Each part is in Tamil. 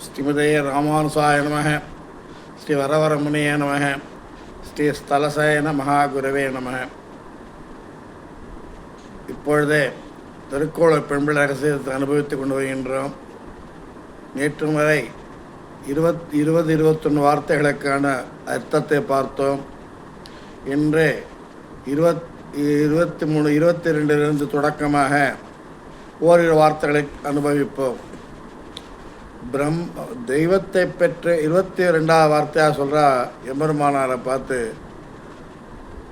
ஸ்ரீமதே ராமானுசாய நமக. ஸ்ரீ வரவரமுனியே நமக. ஸ்ரீ ஸ்தலசயன மகாகுரவே நமக. இப்பொழுதே திருக்கோள பெண்பிள் ரகசியத்தை அனுபவித்துக் கொண்டு வருகின்றோம். நேற்று வரை இருபத் இருபது இருபத்தொன்று வார்த்தைகளுக்கான அர்த்தத்தை பார்த்தோம். இன்று இருபத் இருபத்தி மூணு இருபத்தி ரெண்டிலிருந்து தொடக்கமாக ஓரிரு வார்த்தைகளை அனுபவிப்போம். பிரம் தெய்வத்தை பெற்று இருபத்தி ரெண்டாவது வார்த்தையாக சொல்கிறா எம்பெருமானாரை பார்த்து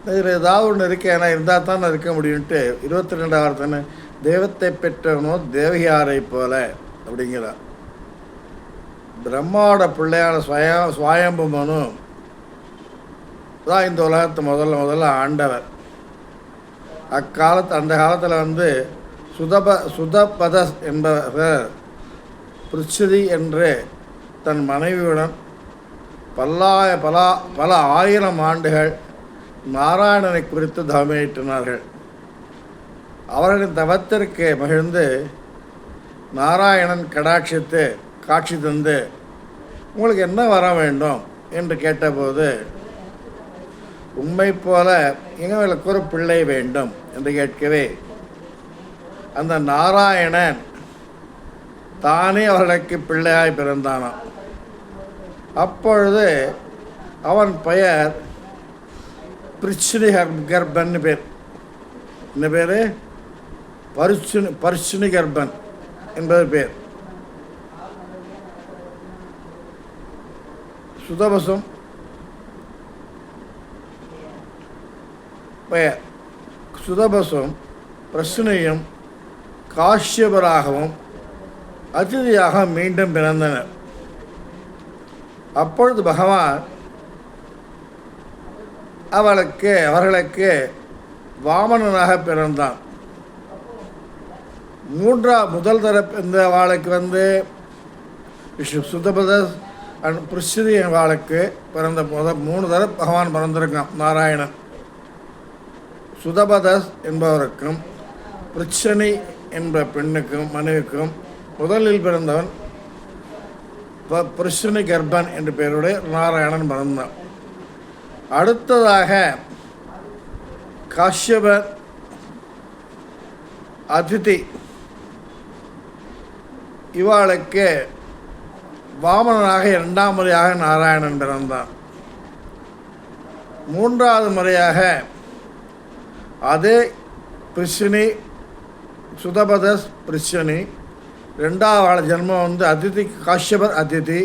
இதில் ஏதாவது ஒன்று இருக்கேன் ஏன்னா இருந்தால் தான் இருக்க முடியும்ட்டு இருபத்தி ரெண்டாவது வார்த்தைன்னு தெய்வத்தை பெற்றவனோ தேவகியாரை போல அப்படிங்கிறார் பிரம்மாவோட பிள்ளையான சுவயம் சுவாயம்புமனு தான் இந்த உலகத்தை முதல்ல முதல்ல ஆண்டவர். அக்காலத்து அந்த காலத்தில் வந்து சுதப சுதபதஸ் என்பவர் பிருச்சிதி என்று தன் மனைவியுடன் பல்லாய பல பல ஆயிரம் ஆண்டுகள் நாராயணனை குறித்து தவமேற்றினார்கள் அவர்களின் தவத்திற்கு மகிழ்ந்து நாராயணன் கடாட்சித்து காட்சி தந்து உங்களுக்கு என்ன வர வேண்டும்? என்று கேட்டபோது உண்மை போல எங்களுக்கு ஒரு பிள்ளை வேண்டும் என்று கேட்கவே அந்த நாராயணன் தானே அவர்களுக்கு பிள்ளையாய் பிறந்தானாம். அப்பொழுது அவன் பெயர் பிரிச்சுனி கர்ப்பன் பேர். என்ன பேர்? பரிச்சுனி பரிச்சுனி கர்ப்பன் என்பது பேர். சுதபசம் பெயர். சுதபசம் பிரச்சனையும் காஷ்யபராகவும் அதிதியாக மீண்டும் பிறந்தனர். அப்பொழுது பகவான் அவளுக்கு அவர்களுக்கு வாமனனாக பிறந்தான். மூன்றா முதல் தரப்பு இந்த வாளுக்கு வந்து விஷ்ணு சுதபத அண்ட் பிருஷ்டி வாளுக்கு பிறந்த முத மூணு தர பகவான் பிறந்திருக்கான் நாராயணன். சுதபதஸ் என்பவருக்கும் பிரச்சனை என்ற பெண்ணுக்கும் மனைவிக்கும் முதலில் பிறந்தவன் ப- பிருஷ்ணி கர்ப்பன் என்ற பெயருடைய நாராயணன் பிறந்தான். அடுத்ததாக காஷ்யப அதிதி. இவாளுக்கு வாமனாக இரண்டாம் முறையாக நாராயணன் பிறந்தான். மூன்றாவது முறையாக அதே பிரிஷினி சுதபதஸ் பிரிஷனி ரெண்டாவது ஜென்மம் வந்து அதிதி காஷ்யபர் அதிதி.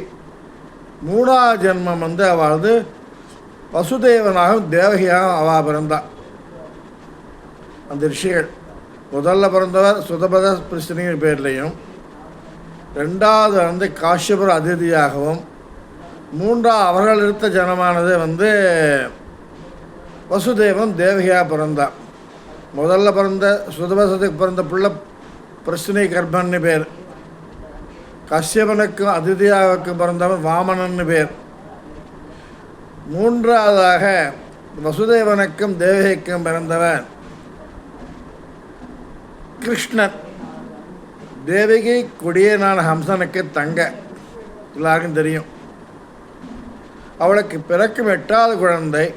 மூணாவது ஜென்மம் வந்து அவளது வசுதேவனாகவும் தேவகியாகவும் அவள் பிறந்தாள் அந்த ரிஷிகள். முதல்ல பிறந்தவர் சுதபத பிரிஷனின் பேர்லேயும் ரெண்டாவது வந்து காஷ்யபர் அதிதியாகவும் மூன்றாவது அவர்கள் எடுத்த ஜனமானது வந்து வசுதேவன் தேவகியாக பிறந்தான் முதல்ல பிறந்த சுதபசத்துக்கு பிறந்த பிள்ளை பிரச்சனை கர்ப்பன்னு பேர். கஷ்யபனுக்கும் அதிதியாவுக்கும் பிறந்தவன் வாமனன்னு பேர். மூன்றாவதாக வசுதேவனுக்கும் தேவகிக்கும் பிறந்தவன் கிருஷ்ணன். தேவகி கொடியனான ஹம்சனுக்கு தங்க. எல்லாருக்கும் தெரியும். அவளுக்கு பிறக்கும் எட்டாவது குழந்தை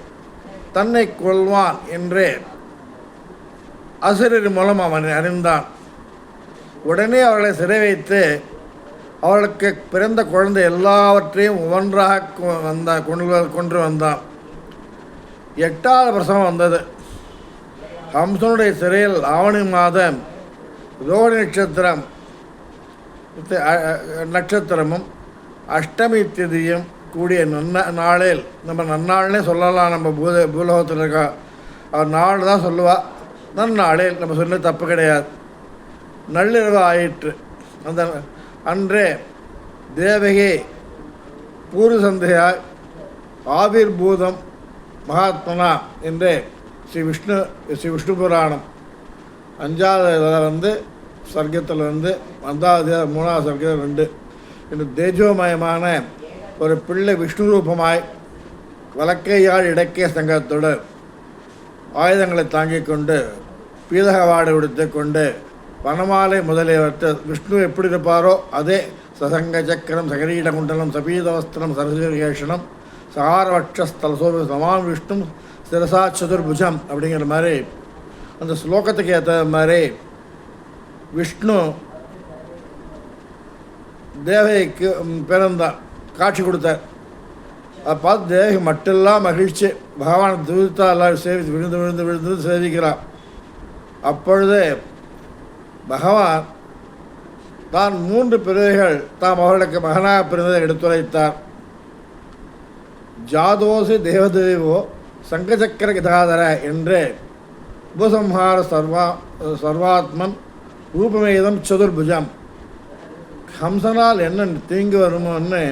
தன்னை கொள்வான் என்று அசுரர் மூலம் அவன் அறிந்தான். உடனே அவளை சிறை வைத்து அவளுக்கு பிறந்த குழந்தை எல்லாவற்றையும் ஒவ்வொன்றாக கொ- வந்தா கொண்டு வ- கொண்டு வந்தான். எட்டாவது பிரசவம் வந்தது. ஹம்சனுடைய சிறையில் ஆவணி மாதம் ரோஹிணி நட்சத்திரம் நட்சத்திரமும் அஷ்டமி திதியும் கூடிய நன்ன நாளில் நம்ம நன்னாள்னே சொல்லலாம் நம்ம பூத பூலோகத்தில் இருக்க. அவர் நாள் தான் சொல்லுவா. நன்னாளில் நம்ம சொன்னது தப்பு கிடையாது. நள்ளிரவு ஆயிற்று. அந்த அன்றே தேவகி பூர்வசந்தையாய் ஆவிர்பூதம் ஆவிர் பூதம் மகாத்மனா என்று ஸ்ரீ விஷ்ணு ஸ்ரீ விஷ்ணு புராணம். அஞ்சாவது இதில் வந்து சர்க்கத்தில் வந்து அஞ்சாவது மூணாவது சர்க்கத்தில் ரெண்டு. என்று தேஜோமயமான ஒரு பிள்ளை விஷ்ணு ரூபமாய் வலக்கையாள் இடக்கே சங்கத்தோடு ஆயுதங்களை தாங்கிக் கொண்டு பீதகவாடு வாடை கொண்டு வனமாலை முதலியவற்றை விஷ்ணு எப்படி இருப்பாரோ அதே சசங்க சசங்கச்சக்கரம் சகரீடகுண்டலம் சபீதவஸ்திரம் சரசேஷனம் சகாரவட்சஸ்தலசோபி சமான் விஷ்ணு சிரசா சதுர்புஜம் அப்படிங்கிற மாதிரி அந்த ஸ்லோகத்துக்கு ஏற்ற மாதிரி விஷ்ணு தேவைக்கு பிறந்தான் காட்சி கொடுத்தார். அதை பார்த்து தேவகி மட்டெல்லாம் மகிழ்ச்சி. பகவான் துவித்தா எல்லாம் சேவித்து விழுந்து விழுந்து விழுந்து சேவிக்கிறான் அப்பொழுது பகவான் தான் மூன்று பிறவிகள் தாம் அவர்களுக்கு மகனாக பிறந்ததை எடுத்துரைத்தார். ஜாதோசி தேவதேவோ சங்கச்சக்கர கிதாதர என்று உபசம்ஹார சர்வா சர்வாத்மன் ரூபமேதம் சதுர்புஜம். ஹம்சனால் என்ன தீங்கு வருமோன்னு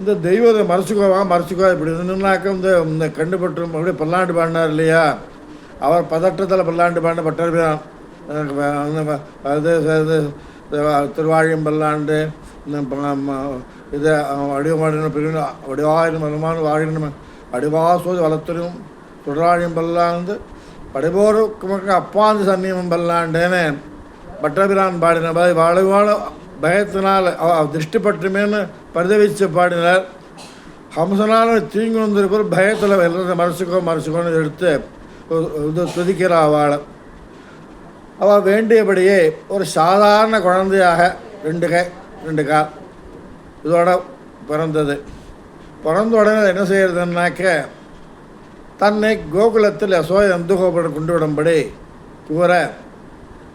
இந்த தெய்வத்தை மறைச்சிக்கோவா மறைச்சிக்கோ இப்படி நின்னாக்க இந்த இந்த கண்டுபட்டு அப்படியே பல்லாண்டு பாடினார் இல்லையா? அவர் பதற்றத்தில் பல்லாண்டு பாடின பட்டர்பிரான் எனக்கு வ- அது இது திருவாழியம் பல்லாண்டு இந்த ப- ம- இது அடிவாடின பிரிவு வடிவாயிரம் வருமான வாழினம் அடிவாசோதி வளர்த்தரும் தொடராழியம் பல்லாண்டு படைபோருக்கு அப்பாந்து சன்னியமம் பல்லாண்டேன்னு பட்டபிரான் பாடின மாதிரி வாழ பயத்தினால் அவ திருஷ்டி பட்டுமேன்னு பரிதவிச்சு பாடினார். ஹம்சனாலும் தீங்கு வந்திருப்போர் பயத்தில் மறைச்சிக்கோ மறைச்சிக்கோன்னு எடுத்து இது துதிக்கிறா அவள் வேண்டியபடியே ஒரு சாதாரண குழந்தையாக ரெண்டு கை ரெண்டு கால் இதோட பிறந்தது. பிறந்த உடனே என்ன செய்கிறதுனாக்க தன்னை கோகுலத்தில் யசோதை நந்தகோபுரம் கொண்டு விடும்படி கூற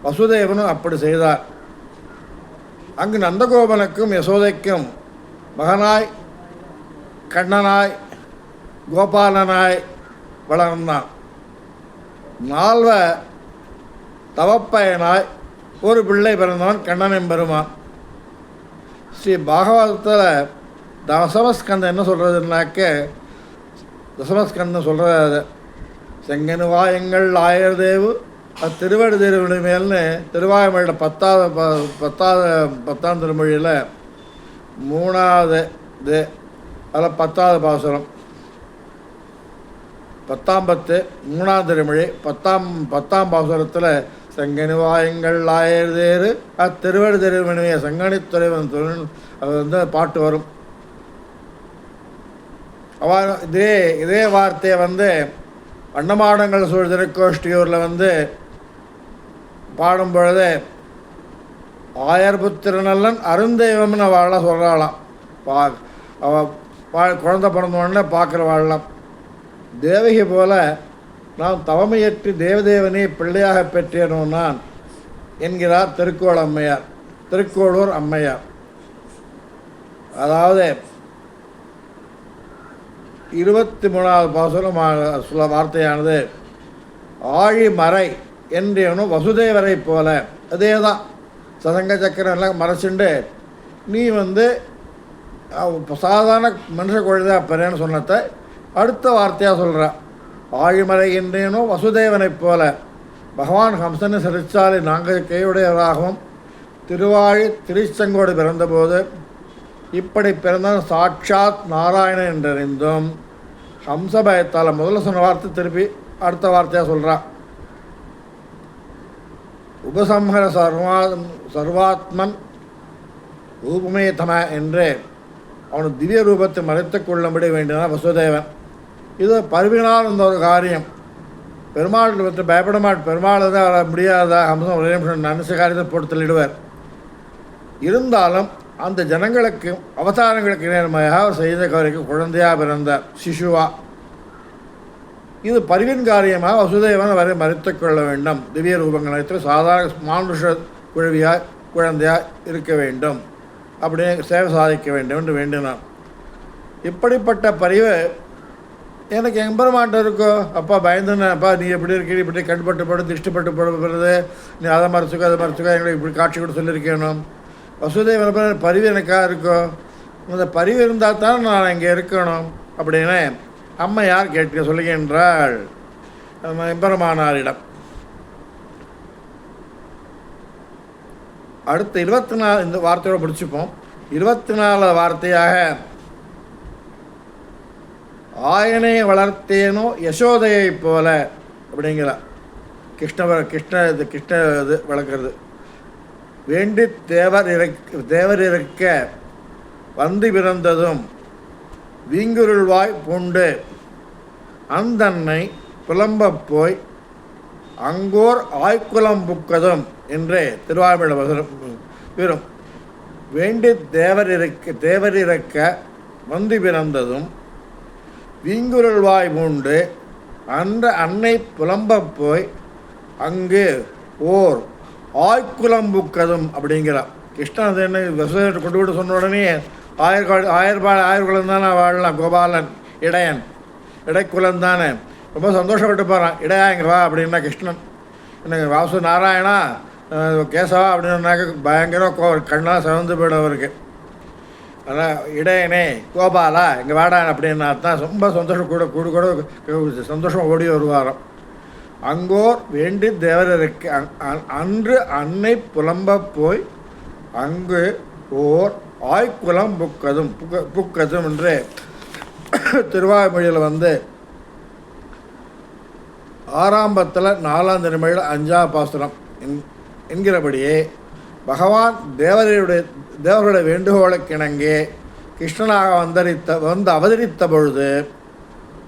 வசுதேவனும் அப்படி செய்தார். அங்கு நந்தகோபனுக்கும் யசோதைக்கும் மகனாய் கண்ணனாய் கோபாலனாய் வளர்ந்தான். நால்வ தவப்பயனாய் ஒரு பிள்ளை பிறந்தவன் கண்ணன் பெருமான். ஸ்ரீ பாகவதத்தில் தசமஸ்கந்தம் என்ன சொல்கிறதுனாக்க தசமஸ்கந்தம் சொல்கிறது செங்கனுவாயங்கள் ஆயர்தேவு அத்திருவடி திருவிழி மேல்னு திருவாயுமொழியில் பத்தாவது ப பத்தாவது பத்தாம் திருமொழியில் மூணாவது இது அதில் பத்தாவது பாசுரம். பத்தாம் பத்து மூணாம் திருமொழி பத்தாம் பத்தாம் பாசுரத்தில் செங்கனுவாயங்கள் ஆயர்தேரு அத்திருவடி திருமணிய செங்கனித்துறைவன் தொழில் அது வந்து பாட்டு வரும். அவ இதே இதே வார்த்தையை வந்து அன்னமாடங்கள் சூழ் திருக்கோஷ்டியூரில் வந்து பாடும் பொழுது ஆயர்புத்திரநல்லன் அருந்தெய்வம்னு வாழ சொல்கிறாளாம் பா அவ பா குழந்தை பிறந்த உடனே பார்க்குற வாழலாம் தேவகி போல நான் தவமையற்றி தேவதேவனை பிள்ளையாக பெற்றேனோ நான்? என்கிறார் திருக்கோள் அம்மையார். திருக்கோளூர் அம்மையார். அதாவது இருபத்தி மூணாவது பாசுரம் ஆ- சொல்ல வார்த்தையானது ஆழிமறை என்றேனும் வசுதேவரை போல. அதே தான் சதங்க சக்கரம் எல்லாம் மறைச்சுண்டு நீ வந்து சாதாரண மனுஷ குழந்தையா பெறேன்னு சொன்னதை அடுத்த வார்த்தையாக சொல்கிறேன் ஆழிமலை என்றேனோ வசுதேவனைப் போல. பகவான் ஹம்சனை சிறைச்சாலை நாங்கள் கையுடையவராகவும் திருவாழி திருச்செங்கோடு பிறந்தபோது இப்படி பிறந்தவன் சாட்சாத் நாராயணன் என்றறிந்தும் ஹம்ச பயத்தால் முதல்ல சொன்ன வார்த்தை திருப்பி அடுத்த வார்த்தையாக சொல்கிறான் உபசம்ஹர சர்வா சர்வாத்மன் ரூபமேதம என்று. அவன் திவ்ய ரூபத்தை மறைத்துக் கொள்ளும்படி வேண்டினான் வசுதேவன். இது பருவினால் இந்த ஒரு காரியம். பெருமாள் பற்றி பயப்பட மாட் பெருமாள் தான் வர முடியாதா ஹம்சம் ஒரே நிமிஷம் நினச்ச காரியத்தை போட்டு தள்ளிடுவார். இருந்தாலும் அந்த ஜனங்களுக்கு அவதாரங்களுக்கு நேர்மையாக அவர் செய்த காரிக்கு குழந்தையாக பிறந்தார் சிசுவா இது பரிவின் காரியமாக வசுதேவன் வரை மறைத்து கொள்ள வேண்டும். திவ்ய ரூபங்களை சாதாரண மானுஷ குழவியாய் குழந்தையாக இருக்க வேண்டும். அப்படியே சேவை சாதிக்க வேண்டும் என்று வேண்டினான். இப்படிப்பட்ட பரிவு எனக்கு எம்பரமாட்டம் இருக்கோ? அப்பா பயந்துன்னு. அப்பா நீ எப்படி இருக்கீ? இப்படி கண்பட்டு படும் திருஷ்டிப்பட்டு படுறது நீ அதை மறைச்சிக்கோ அதை மறைச்சிக்கோ எங்களுக்கு இப்படி காட்சி கூட சொல்லியிருக்கணும் வசுதேவன பிறகு பரிவு எனக்கா இருக்கோ? அந்த பரிவு இருந்தால் தான் நான் இங்கே இருக்கணும் அப்படின்னு அம்மா யார் கேட்க சொல்லுகின்றாள்? எம்பரமானாரிடம் எம்பெருமானாரிடம். அடுத்து இருபத்தி நாலு இந்த வார்த்தையோட பிடிச்சிப்போம் இருபத்தி நாலு வார்த்தையாக ஆயனை வளர்த்தேனோ யசோதையைப் போல அப்படிங்கிற கிருஷ்ண கிருஷ்ண இது கிருஷ்ண இது வளர்க்குறது. வேண்டி தேவர் இறக்க தேவர் இறக்க வந்து பிறந்ததும் வீங்குருள்வாய் பூண்டு. அந்தன்னை புலம்ப போய் அங்கோர் ஆய்க்குலம் புக்கதும் என்று திருவாமிழ வரும் வேண்டி தேவர் இறக்க தேவர் இறக்க வந்து பிறந்ததும் வீங்குருள்வாய் பூண்டு அந்த அன்னை புலம்பப் போய் அங்கு ஓர் ஆய்க்குலம் புக்கதும் அப்படிங்கிறார் கிருஷ்ணன் அது என்ன விவசாயத்தை கொண்டு விட்டு சொன்ன உடனே ஆயிரம் ஆயர்பா ஆயிரக்குலம் தானே வாழலாம் கோபாலன் இடையன் இடைக்குலம் தானே. ரொம்ப சந்தோஷப்பட்டு போகிறான் இடையா இங்கே வா அப்படின்னா கிருஷ்ணன். எனக்கு வாசு நாராயணா கேசவா அப்படின்னாக்க பயங்கர கோ கண்ணாக சிவந்து போயிடும் அவருக்கு. அதான் இடையனே கோபாலா இங்கே வாடா அப்படின்னா தான் ரொம்ப சந்தோஷம் கூட கூட கூட சந்தோஷம் ஓடி வருவாராம். அங்கோர் வேண்டி தேவரருக்கு அன்று அன்னை புலம்ப போய் அங்கு ஓர் ஆய்குலம் புக்கதும் புக்க புக்கதும் என்று திருவாய்மொழியில் வந்து ஆறாம்பத்தில் நாலாம் திருமொழியில் அஞ்சாம் பாசுரம் என் என்கிறபடியே பகவான் தேவரையுடைய தேவருடைய வேண்டுகோளுக்கிணங்கே கிருஷ்ணனாக வந்தரித்த வந்து அவதரித்த பொழுது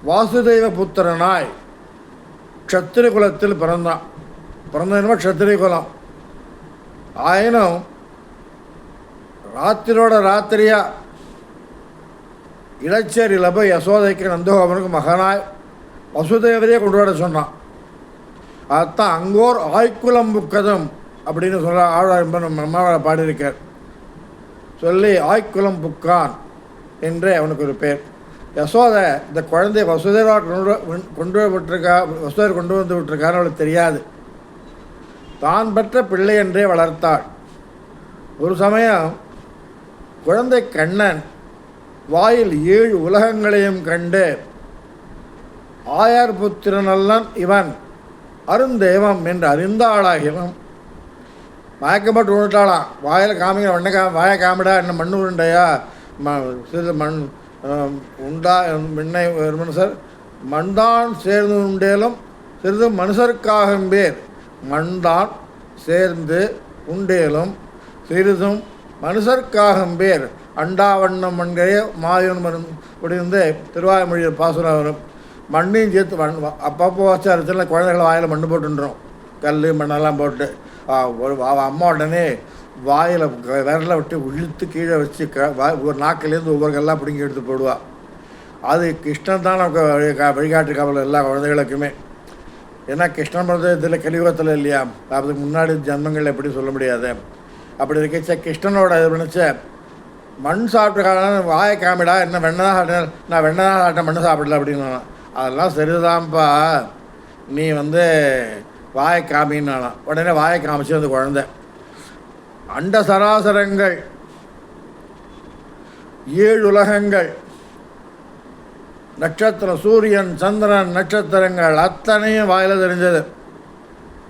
வாசுதேவ புத்திரனாய் க்ஷத்திரிய குலத்தில் பிறந்தான். பிறந்த க்ஷத்திரிய குலம் ஆயினும் ராத்திரோட ராத்திரியாக இளச்சேரியில் போய் யசோதைக்கு நந்தகோபனுக்கு மகனாய் வசுதேவரையே கொண்டு வர சொன்னான். அதான் அங்கோர் ஆய்க்குலம் புக்கதம் அப்படின்னு சொல்ல ஆழ்வார் அம்மாவை பாடியிருக்கார். சொல்லி ஆய்க்குலம் புக்கான் என்று அவனுக்கு ஒரு பேர். யசோதை இந்த குழந்தை வசுதேவா கொண்டு கொண்டு விட்டுருக்கா வசுதேவர் கொண்டு வந்து விட்டுருக்கான்னு அவளுக்கு தெரியாது. தான் பெற்ற பிள்ளை என்றே வளர்த்தாள். ஒரு சமயம் குழந்தை கண்ணன் வாயில் ஏழு உலகங்களையும் கண்டு ஆயார் புத்திரனல்லன் இவன் அருந்தேவம் என்று அறிந்தாளாகியவன் மயக்கப்பட்டு விட்டாளாம் வாயில் காமிக்க வண்ண கா வாயை காமிடா என்ன மண் உருண்டையா? ம சிறிது மண் உண்டா மின்னை மனுஷர் மண்தான் சேர்ந்து உண்டேலும் சிறிது மனுஷருக்காகும் பேர் மண்தான் சேர்ந்து உண்டேலும் சிறிதும் மனுஷருக்காகும் பேர் அண்டாவண்ணம் மண்கையே மாயன் மரும் இப்படிந்து திருவாய்மொழியில் பாசுரம் வரும் மண்ணையும் சேர்த்து மண் அப்பப்போ வச்ச இடத்துல குழந்தைகளை வாயில் மண் போட்டுன்றோம். கல் மண்ணெல்லாம் போட்டு. அம்மா உடனே வாயில் விரலை விட்டு இழுத்து கீழே வச்சு க வா- ஒரு நாக்கிலேருந்து ஒவ்வொரு கல்லாக பிடுங்கி எடுத்து போடுவாள் அது கிருஷ்ணன் தான் நமக்கு வழி கா- வழிகாட்டு கவலை எல்லா குழந்தைகளுக்குமே. ஏன்னா கிருஷ்ணன் பிறந்த இதில் கலியுகத்தில் இல்லையா? அதுக்கு முன்னாடி ஜன்மங்கள் எப்படி சொல்ல முடியாது. அப்படி இருக்கச்ச கிருஷ்ணனோட இது நினச்ச மண் சாப்பிட்ட காலம் வாயை காமிடா என்ன வெண்ணதான் தான் சாப்பிட்டேன் நான் வெண்ணெய் தான் சாப்பிட்டேன் மண் சாப்பிடல அப்படின்னு அதெல்லாம் சரிதான்ப்பா. நீ வந்து வாயை காமின்னாலாம் உடனே வாயை காமிச்சு அந்த குழந்தை. அண்ட சராசரங்கள். ஏழு உலகங்கள். நட்சத்திரம் சூரியன் சந்திரன் நட்சத்திரங்கள் அத்தனையும் வாயில் தெரிஞ்சது.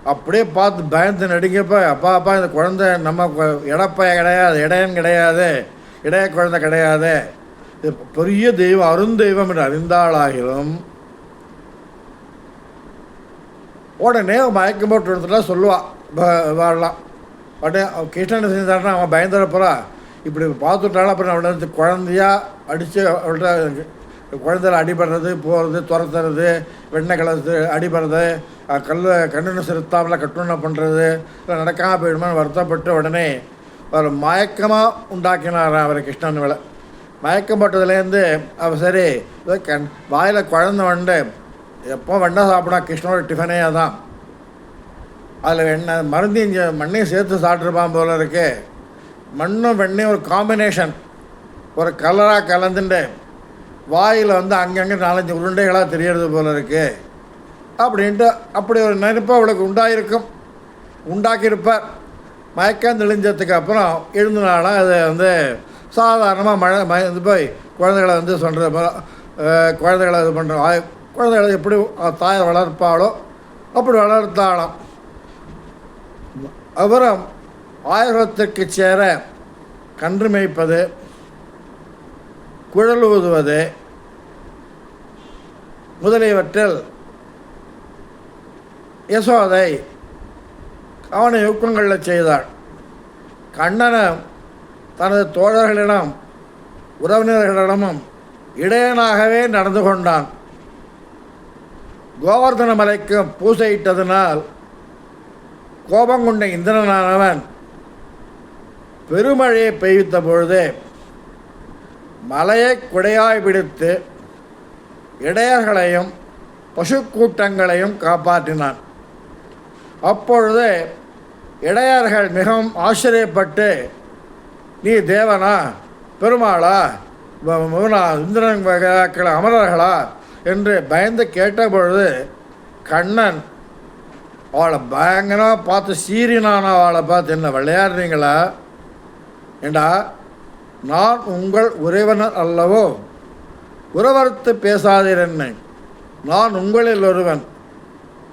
அப்படியே பார்த்து பயந்து நடிக்கப்ப அப்பா அப்பா இந்த குழந்தை நம்ம இடப்பைய கிடையாது இடையன் கிடையாது இடைய குழந்தை கிடையாது. இது பெரிய தெய்வம் அருந்தெய்வம் என்று அறிந்தாளாகிலும் உடனே மயக்கம் போட்டு இடத்துல சொல்லுவாள் வாழலாம் உடனே அவன் கிருஷ்ணன் செஞ்சாருன்னா அவன் பயந்துட இப்படி பார்த்துட்டாலும் அப்புறம் அவளை வந்து குழந்தையா அடித்து அவள்கிட்ட குழந்தையில அடிபடுறது போகிறது துரத்துறது வெண்ணெய் கலந்து அடிபடுறது கல் கண்ணுன்னு செலுத்தாமல் கட்டுணம் பண்ணுறது இல்லை நடக்காமல் போயிடுமான்னு வருத்தப்பட்டு உடனே அவர் மயக்கமாக உண்டாக்கினாராம் அவர் கிருஷ்ணன் வேலை மயக்கம் போட்டதுலேருந்து அவர் சரி கண் வாயில் குழந்த வந்து எப்போ வெண்ணை சாப்பிடா கிருஷ்ணனோட டிஃபனே அதான். அதில் எண்ணெய் மருந்து இங்கே மண்ணையும் சேர்த்து சாப்பிட்ருப்பான் போல இருக்கு. மண்ணும் வெண்ணையும் ஒரு காம்பினேஷன் ஒரு கலராக கலந்துட்டு வாயில் வந்து அங்கங்கே நாலஞ்சு உருண்டைகளாக தெரியறது போல இருக்கு. அப்படின்ட்டு அப்படி ஒரு நினைப்பு அவளுக்கு உண்டாயிருக்கும். உண்டாக்கியிருப்பார். மயக்கம் தெளிஞ்சதுக்கு அப்புறம் எழுந்தனால அது அதை வந்து சாதாரணமாக மழை மயந்து போய் குழந்தைகளை வந்து சொல்கிற போல குழந்தைகளை இது பண்ணுற குழந்தைகளை எப்படி தாயை வளர்ப்பாளோ அப்படி வளர்த்தாளாம். அப்புறம் ஆயுர்வத்திற்கு சேர கன்று மேய்ப்பது குழல் ஊதுவது முதலியவற்றில் யசோதை அவனை ஊக்கங்களில் செய்தாள். கண்ணனும் தனது தோழர்களிடம் உறவினர்களிடமும் இடையனாகவே நடந்து கொண்டான். கோவர்தன மலைக்கும் பூசையிட்டதனால் கோபம் கொண்ட இந்திரனானவன் பெருமழையை பெய்வித்த பொழுது மலையை குடையாய் பிடித்து இடையர்களையும் பசுக்கூட்டங்களையும் காப்பாற்றினான். அப்பொழுது இடையர்கள் மிகவும் ஆச்சரியப்பட்டு நீ தேவனா? பெருமாளா? இந்திரன் அமரர்களா? என்று பயந்து கேட்டபொழுது கண்ணன் அவளை பயங்கரமாக பார்த்து சீறினான் அவளை பார்த்து என்ன விளையாடுறீங்களா? ஏண்டா நான் உங்கள் உறவினர் அல்லவோ? உறவறுத்து பேசாதீர் என்னை. நான் உங்களில் ஒருவன்.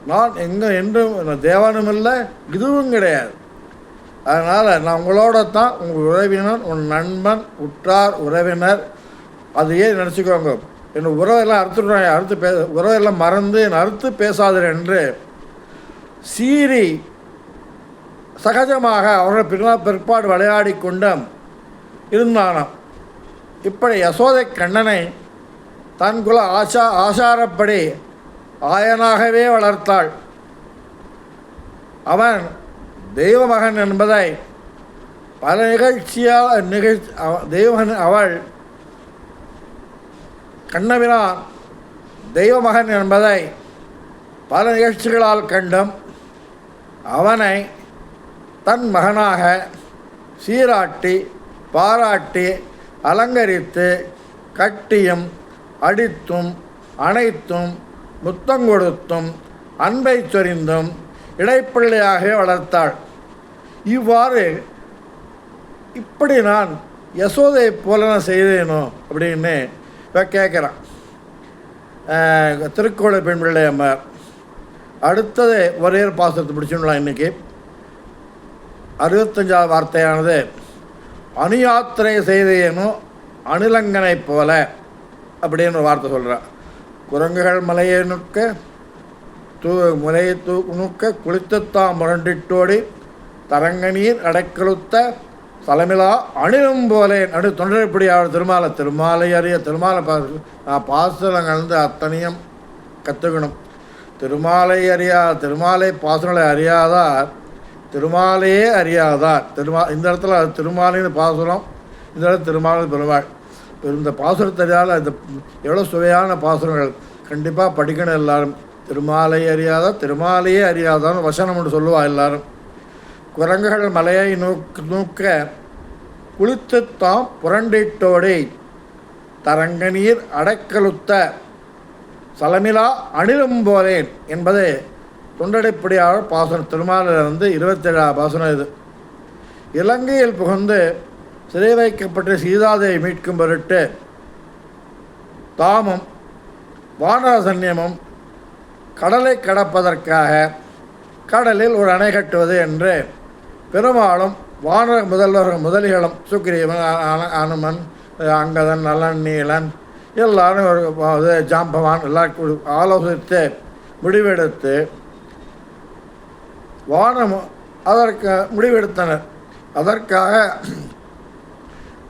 நான் எங்கே என்றும் தேவனும் இல்லை இதுவும் கிடையாது. அதனால் நான் உங்களோட தான் உங்கள் உறவினர் உன் நண்பன் உற்றார் உறவினர். அதையே நினச்சிக்கோங்க. என் உறவெல்லாம் அறுத்துடுறாங்க அறுத்து பே உறவெல்லாம் மறந்து என் அறுத்து பேசாதர் என்று சீறி சகஜமாக அவர்கள் பின்னா பிற்பாடு விளையாடி கொண்டும் இருந்தானாம். இப்படி யசோதை கண்ணனை தன் குல ஆசா ஆசாரப்படி ஆயனாகவே வளர்த்தாள். அவன் தெய்வமகன் என்பதை பல நிகழ்ச்சியால் நிகழ்ச்சி அவ- தெய்வமகன் அவள் கண்ணபிரான் தெய்வமகன் என்பதை பல நிகழ்ச்சிகளால் கண்டும் அவனை தன் மகனாக சீராட்டி பாராட்டி அலங்கரித்து கட்டியும் அடித்தும் அனைத்தும் முத்தம் கொடுத்தும் அன்பை சொரிந்தும் இடைப்பிள்ளையாக வளர்த்தாள். இவ்வாறு இப்படி நான் யசோதை போலன செய்தேனோ அப்படின்னு இப்போ கேட்குறான் திருக்கோளை பெண் பிள்ளை அம்மார். அடுத்தது ஒரே பாசத்தை பிடிச்சுடலாம் இன்னைக்கு. அறுபத்தஞ்சாவது வார்த்தையானது அணுயாத்திரை செய்தேனும் அணிலங்கனை போல அப்படின்னு ஒரு வார்த்தை சொல்கிறான் குரங்குகள் மலையணுக்க தூ முலையை தூ நுக்க குளித்துத்தாம் முரண்டிட்டோடி தரங்க நீர் அடைக்கழுத்த தலைமிலா அணிலும் போலே நடு தொண்டரைப்படியாவது திருமாலை திருமாலை அறிய திருமாலை பா நான் பாசுரங்கள் வந்து அத்தனையும் கற்றுக்கணும் திருமாலை அறியா திருமாலை பாசுரங்களை அறியாதார் திருமாலையே அறியாதார். திருமா இந்த இடத்துல அது திருமாலின்னு பாசுரம் இந்த இடத்துல திருமாலின் பெருமாள். இந்த பாசுரம் தெரியாத இந்த எவ்வளோ சுவையான பாசுரங்கள். கண்டிப்பாக படிக்கணும் எல்லாரும். திருமாலை அறியாதா திருமாலையே அறியாதான்னு வசனம் ஒன்று சொல்லுவா எல்லாரும். குரங்குகள் மலையை நோக்கு நோக்க குளித்துத்தாம் புரண்டிட்டோடே தரங்க நீர் அடக்கலுத்த சலமிலா அணிலும் போலேன் என்பது தொண்டடைப்படியாளர் பாசனம் திருமாலில் வந்து இருபத்தேழாவது பாசனம் இது. இலங்கையில் புகுந்து சிறை வைக்கப்பட்டு சீதாதேவி மீட்கும் பொருட்டு தாமும் வானரசன்யமும் கடலை கடப்பதற்காக கடலில் ஒரு அணை கட்டுவது என்று பெரும்பாலும் வானர முதல்வர்கள் முதலிகளும் சுக்ரீவன் அனுமன் அங்கதன் நலன் நீலன் எல்லாரும் ஒரு இது ஜாம்பவான் எல்லாம் ஆலோசித்து முடிவெடுத்து வானம் அதற்கு முடிவெடுத்தனர். அதற்காக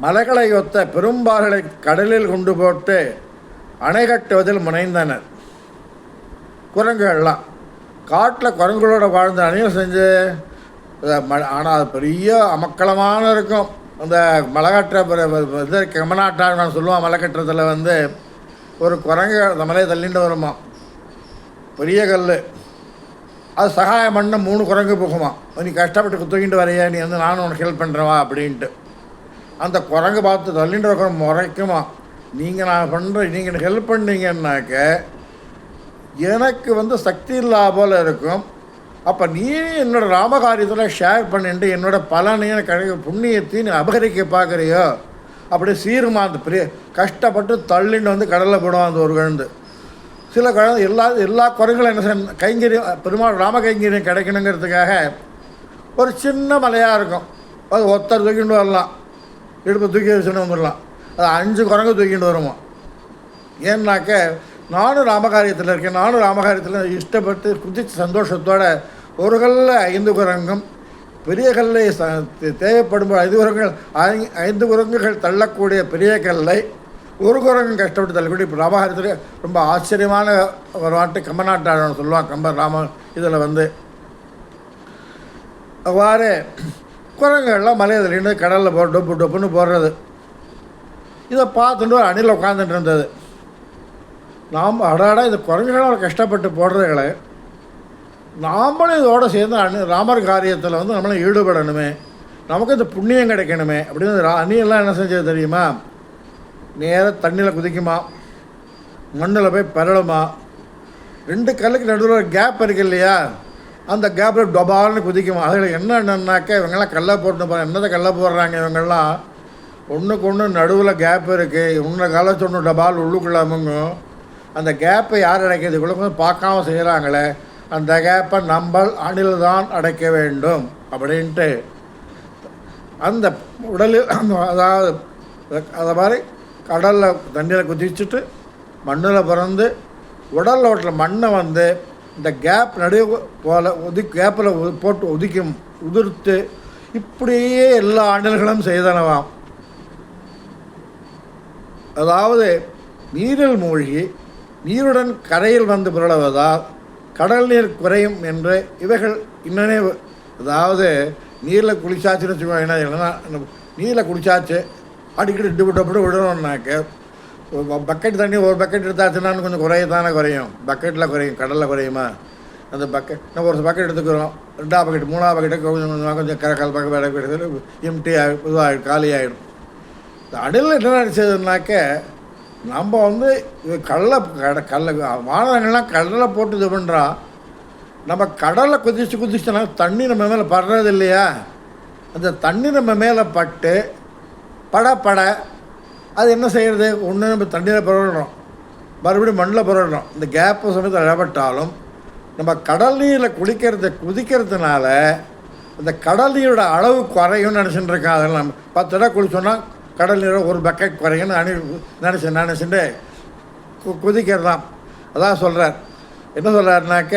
மலைகளை ஒத்த பெரும்பால்களை கடலில் கொண்டு போட்டு அணை கட்டுவதில் முனைந்தனர். குரங்குகள்லாம். காட்டில் குரங்குகளோட வாழ்ந்த அணையும் செஞ்சு ஆனால் அது பெரிய அமக்களமான இருக்கும். அந்த மலை கட்டுற இது கமநாட்டான்னு நான் சொல்லுவான் மலை கட்டுறதுல வந்து ஒரு குரங்கு அந்த மலையை தள்ளிட்டு வருமா? பெரிய கல் அது சகாயம் பண்ண மூணு குரங்கு போகுமா? நீ கஷ்டப்பட்டு தூக்கிட்டு வரையா? நீ வந்து நானும் உனக்கு ஹெல்ப் பண்ணுறவா அப்படின்ட்டு. அந்த குரங்கு பார்த்து தள்ளிட்டு இருக்கிற முறைக்குமா? நீங்கள் நான் பண்ணுற நீங்கள் எனக்கு ஹெல்ப் பண்ணீங்கன்னாக்க எனக்கு வந்து சக்தி இல்லா போல் இருக்கும். அப்போ நீ என்னோடய ராமகாரியத்தில் ஷேர் பண்ணிட்டு என்னோட பலனையும் கிடைக்க புண்ணியத்தையும் நீ அபகரிக்க பார்க்குறியோ அப்படி சீருமா அந்த பெரிய கஷ்டப்பட்டு தள்ளின்னு வந்து கடலில் போடுவான் அந்த ஒரு குழந்தை சில குழந்தை எல்லா எல்லா குரங்களும் என்ன செய்ய கைங்கரியம் பெருமாள் ராம கைங்கரியம் கிடைக்கணுங்கிறதுக்காக ஒரு சின்ன மலையாக இருக்கும். அது ஒத்தர் தூக்கிட்டு வரலாம். இடுப்பு தூக்கி வச்சுன்னு வந்துடலாம் அது அஞ்சு குரங்கு தூக்கிட்டு வருமா? ஏன்னாக்க நானும் ராமகாரியத்தில் இருக்கேன். நானும் ராமகாரியத்தில் இஷ்டப்பட்டு குதித்து சந்தோஷத்தோடு ஒரு கல்ல ஐந்து குரங்கும் பெரிய கல்லை ச தேவைப்படும் ஐந்து குரங்கள் ஐ- ஐந்து குரங்குகள் தள்ளக்கூடிய பெரிய கல்லை ஒரு குரங்கு கஷ்டப்பட்டு தள்ளக்கூடிய இப்போ ராமஹாரத்தில் ரொம்ப ஆச்சரியமான ஒரு நாட்டு கம்பநாட்டாளன் சொல்லுவான் கம்பர் ராம இதில் வந்து. அவ்வாறு குரங்குகள்லாம் மலையில் நின்று கடலில் போ டொப்பு டொப்புன்னு போடுறது. இதை பார்த்துட்டு ஒரு அணில் உட்காந்துட்டு இருந்தது. நாம் அடாடா இது குரங்குகளால் கஷ்டப்பட்டு போடுறதுகளை நாமளும் இதோட சேர்ந்து அணு ராமர் காரியத்தில் வந்து நம்மளும் ஈடுபடணுமே. நமக்கு இந்த புண்ணியம் கிடைக்கணுமே. அப்படின்னு ரா- அணியெல்லாம் என்ன செஞ்சது தெரியுமா? நேராக தண்ணியில் குதிக்குமா? மண்ணில் போய் பரளுமா? ரெண்டு கல்லுக்கு நடுவில் ஒரு கேப் இருக்குது இல்லையா? அந்த கேப்பில் டொபால்னு குதிக்குமா? அதில் என்ன என்னன்னாக்கா இவங்கெல்லாம் கல்லை போட்டு போகிறாங்க என்னதை கல்லை போடுறாங்க இவங்கெல்லாம்? ஒன்றுக்கு ஒன்று நடுவில் கேப் இருக்குது இன்னும் கலைச்சு ஒன்று டபால் உள்ளுக்குள்ள அமுங்கும். அந்த கேப்பை யார் அடைக்கிறது இவ்வளோ கொஞ்சம் பார்க்காம செய்கிறாங்களே அந்த கேப்பை நம்பல் அணில் தான் அடைக்க வேண்டும் அப்படின்ட்டு. அந்த உடலில் அதாவது அதை மாதிரி கடலில் தண்ணியில் குதிச்சுட்டு மண்ணில் பிறந்து உடலில் ஓட்டுற மண்ணை வந்து இந்த கேப் நடுவு போல் ஒதி கேப்பில் போட்டு உதிக்கும் உதிர்த்து இப்படியே எல்லா அணில்களும் செய்தனவாம். அதாவது நீரில் மூழ்கி நீருடன் கரையில் வந்து புரளுவதால் கடல் நீர் குறையும் என்று இவைகள் இன்னனே அதாவது நீரில் குளிச்சாச்சுன்னு வச்சுக்கோங்க என்ன இல்லைன்னா நீரில் குளிச்சாச்சு அடிக்கடி இட்டு விட்டு விட்டு விடணும்னாக்க பக்கெட் தண்ணி ஒரு பக்கெட் எடுத்தாச்சுன்னா கொஞ்சம் குறைய தானே குறையும் பக்கெட்டில் குறையும் கடலில் குறையுமா? அந்த பக்கெட் நம்ம ஒரு பக்கெட் எடுத்துக்கிறோம் ரெண்டாவது பக்கெட் மூணாவது பக்கெட்டு கொஞ்சம் கொஞ்சமாக கொஞ்சம் கரக்கால் பக்கம் பக்கெட் எம்டி ஆகி இதுவாக காலி ஆகிடும் இந்த என்ன நினச்சதுனாக்க நம்ம வந்து கடலை கட கடலை வானங்கள்லாம் கடலை போட்டு இது பண்ணுறான் நம்ம கடலை குதிச்சு குதிச்சோன்னா தண்ணி நம்ம மேலே படுறது இல்லையா? அந்த தண்ணி நம்ம மேலே பட்டு பட பட அது என்ன செய்கிறது ஒன்று நம்ம தண்ணியில் புரடுறோம் மறுபடியும் மண்ணில் புரடுறோம் இந்த கேப்பு சமயத்தில் இடப்பட்டாலும் நம்ம கடல் நீரில் குளிக்கிறது குதிக்கிறதுனால அந்த கடல் நீரோட அளவு குறையும்னு நினச்சிட்டு இருக்கேன் அதெல்லாம் நம்ம பத்து தடவை குளிச்சோன்னா கடல் நீரை ஒரு பக்கெட் குறைங்கன்னு அணி நினச்சி நினச்சிட்டு கு குதிக்கிறதாம். அதான் சொல்கிறார் என்ன சொல்கிறாருனாக்க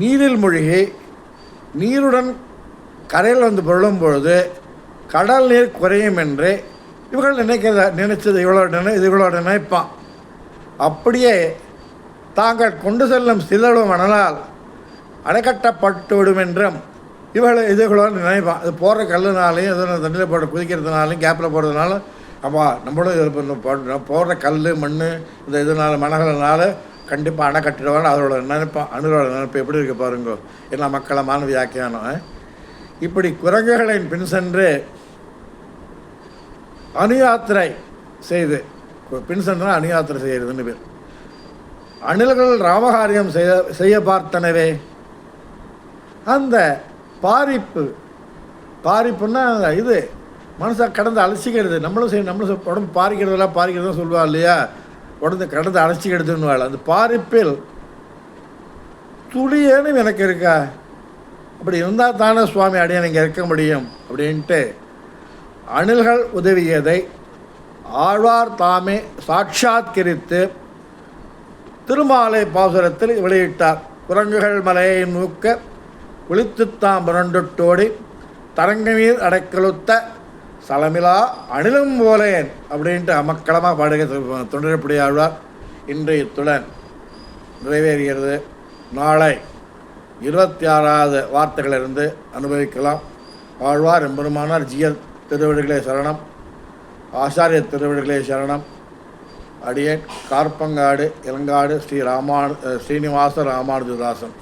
நீரில் மூழ்கி நீருடன் கரையில் வந்து பொருளும் பொழுது கடல் நீர் குறையும் என்று இவர்கள் நினைக்கிறத நினைச்சது இவ்வளோ நினை இது இவ்வளோ நினைப்பான். அப்படியே தாங்கள் கொண்டு செல்லும் சிதறும் மணலால் அணைக்கட்டப்பட்டு விடும் என்றும் இவர்கள் இதுகளோ நினைப்பான் அது போடுற கல்லுனாலையும் எதனால் தண்ணியில் போட குதிக்கிறதுனாலையும் கேப்பில் போடுறதுனால அப்பா நம்மளும் இது பண்ண போடுற போடுற கல் மண் இந்த இதனால மணல்னால கண்டிப்பாக அணை கட்டிடுவாங்க. அதோட நினைப்பான் அணுகளோட நினைப்பு எப்படி இருக்கு பாருங்க. எல்லா மக்களை மாணவி ஆக்கியானம் இப்படி குரங்குகளின் பின் சென்று அணுயாத்திரை செய்து பின் சென்று அணுயாத்திரை செய்கிறதுன்னு பேர். அணில்கள் ராமகாரியம் செய்ய செய்ய பார்த்தனவே. அந்த பாரிப்பு. பாரிப்புன்னா இது மனசை கடந்து அலசிக்கிறது. நம்மளும் சரி நம்மளும் உடம்பு பாரிக்கிறதெல்லாம் பாரிக்கிறதா சொல்லுவா இல்லையா? உடம்பு கடந்து அலசிக்கிறதுன்னு அந்த பாரிப்பில் துளியேனும் எனக்கு இருக்கா? அப்படி இருந்தால் தானே சுவாமி அடியன் இங்கே இருக்க முடியும் அப்படின்ட்டு அணில்கள் உதவியதை ஆழ்வார் தாமே சாட்சாத்கரித்து திருமாலை பாசுரத்தில் வெளியிட்டார். குரங்குகள் மலையை நூக்க ஒளித்துத்தாம் புரண்டுட்டோடி தரங்கமீர் அடைக்கலுத்த சலமிலா அணிலும் போலேன் அப்படின்ட்டு அமக்களமாக பாடுக தொண்டரப்படி ஆழ்வார். இத்துடன் நிறைவேறுகிறது. நாளை இருபத்தி ஆறாவது வார்த்தைகளிலிருந்து அனுபவிக்கலாம். ஆழ்வார் எம்பெருமானார் ஜியர் திருவிடுகளே சரணம். ஆச்சாரிய திருவிடுகளே சரணம். அடியேன் கார்பங்காடு இளங்காடு ஸ்ரீ ராமானு ஸ்ரீனிவாச ராமானுஜதாசன்.